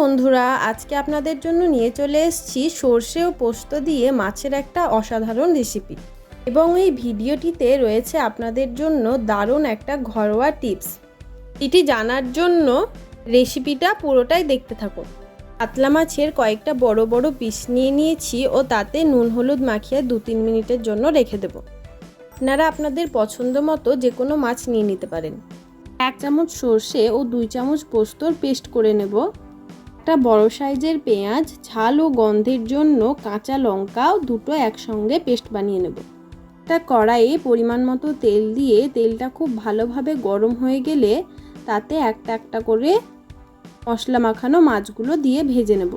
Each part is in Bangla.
বন্ধুরা, আজকে আপনাদের জন্য নিয়ে চলে এসেছি সর্ষে ও পোস্ত দিয়ে মাছের একটা অসাধারণ রেসিপি এবং এই ভিডিওটিতে রয়েছে আপনাদের জন্য দারুণ একটা ঘরোয়া টিপস এটি জানার জন্য রেসিপিটা পুরোটাই দেখতে থাকুন। কাতলা মাছের কয়েকটা বড় বড় পিস নিয়ে নিয়েছি ও তাতে নুন, হলুদ মাখিয়ে দু তিন মিনিটের জন্য রেখে দেবো। আপনারা আপনাদের পছন্দ মতো যে কোনো মাছ নিয়ে নিতে পারেন। এক চামচ সর্ষে ও দুই চামচ পোস্তর পেস্ট করে নেব। একটা বড় সাইজের পেঁয়াজ, ঝাল ও গন্ধের জন্য কাঁচা লঙ্কাও দুটো একসঙ্গে পেস্ট বানিয়ে নেব। একটা কড়াইয়ে পরিমাণ মতো তেল দিয়ে তেলটা খুব ভালোভাবে গরম হয়ে গেলে তাতে একটা একটা করে মশলা মাখানো মাছগুলো দিয়ে ভেজে নেব।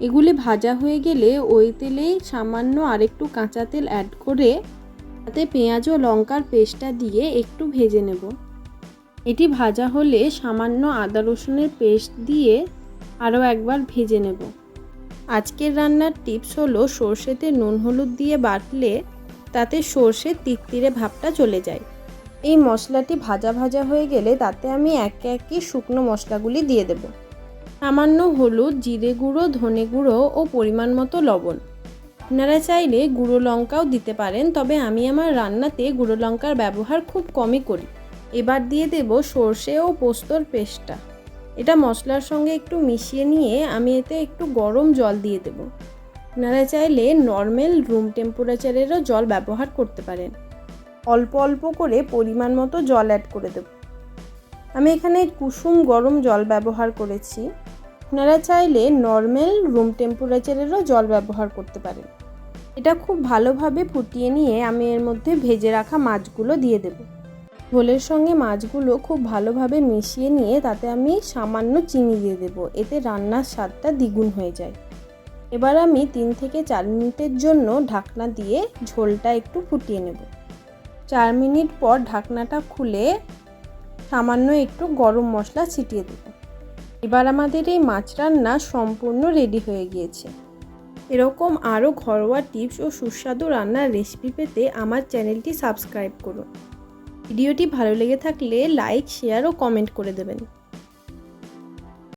এগুলি ভাজা হয়ে গেলে ওই তেলেই সামান্য আরেকটু কাঁচা তেল অ্যাড করে তাতে পেঁয়াজ ও লঙ্কার পেস্টটা দিয়ে একটু ভেজে নেব। এটি ভাজা হলে সামান্য আদা রসুনের পেস্ট দিয়ে আরও একবার ভেজে নেব। আজকের রান্নার টিপস হলো সর্ষেতে নুন হলুদ দিয়ে বাটলে তাতে সর্ষের তিত্তিরে ভাবটা চলে যায়। এই মশলাটি ভাজা ভাজা হয়ে গেলে তাতে আমি একে একে শুকনো মশলাগুলি দিয়ে দেব। সামান্য হলুদ, জিরে গুঁড়ো, ধনে গুঁড়ো ও পরিমাণ মতো লবণ। আপনারা চাইলে গুঁড়ো লঙ্কাও দিতে পারেন, তবে আমি আমার রান্নাতে গুঁড়ো লঙ্কার ব্যবহার খুব কমই করি। এবার দিয়ে দেব সর্ষে ও পোস্তর পেস্টটা। এটা মশলার সঙ্গে একটু মিশিয়ে নিয়ে আমি এতে একটু গরম জল দিয়ে দেব। আপনারা চাইলে নর্মাল রুম টেম্পারেচারেরও জল ব্যবহার করতে পারেন। অল্প অল্প করে পরিমাণ মতো জল অ্যাড করে দেব। আমি এখানে কুসুম গরম জল ব্যবহার করেছি। আপনারা চাইলে নর্মাল রুম টেম্পারেচারেরও জল ব্যবহার করতে পারেন। এটা খুব ভালোভাবে ফুটিয়ে নিয়ে আমি এর মধ্যে ভেজে রাখা মাছগুলো দিয়ে দেব। ঝোলের সঙ্গে মাছগুলো খুব ভালোভাবে মিশিয়ে নিয়ে তাতে আমি সামান্য চিনি দিয়ে দেব। এতে রান্নার স্বাদটা দ্বিগুণ হয়ে যায়। এবার আমি তিন থেকে চার মিনিটের জন্য ঢাকনা দিয়ে ঝোলটা একটু ফুটিয়ে নেব। চার মিনিট পর ঢাকনাটা খুলে সামান্য একটু গরম মশলা ছিটিয়ে দেবো। এবার আমাদের এই মাছ রান্না সম্পূর্ণ রেডি হয়ে গিয়েছে। এরকম আরও ঘরোয়া টিপস ও সুস্বাদু রান্নার রেসিপি পেতে আমার চ্যানেলটি সাবস্ক্রাইব করুন। ভিডিওটি ভালো লেগে থাকলে লাইক শেয়ার ও কমেন্ট করে দেবেন।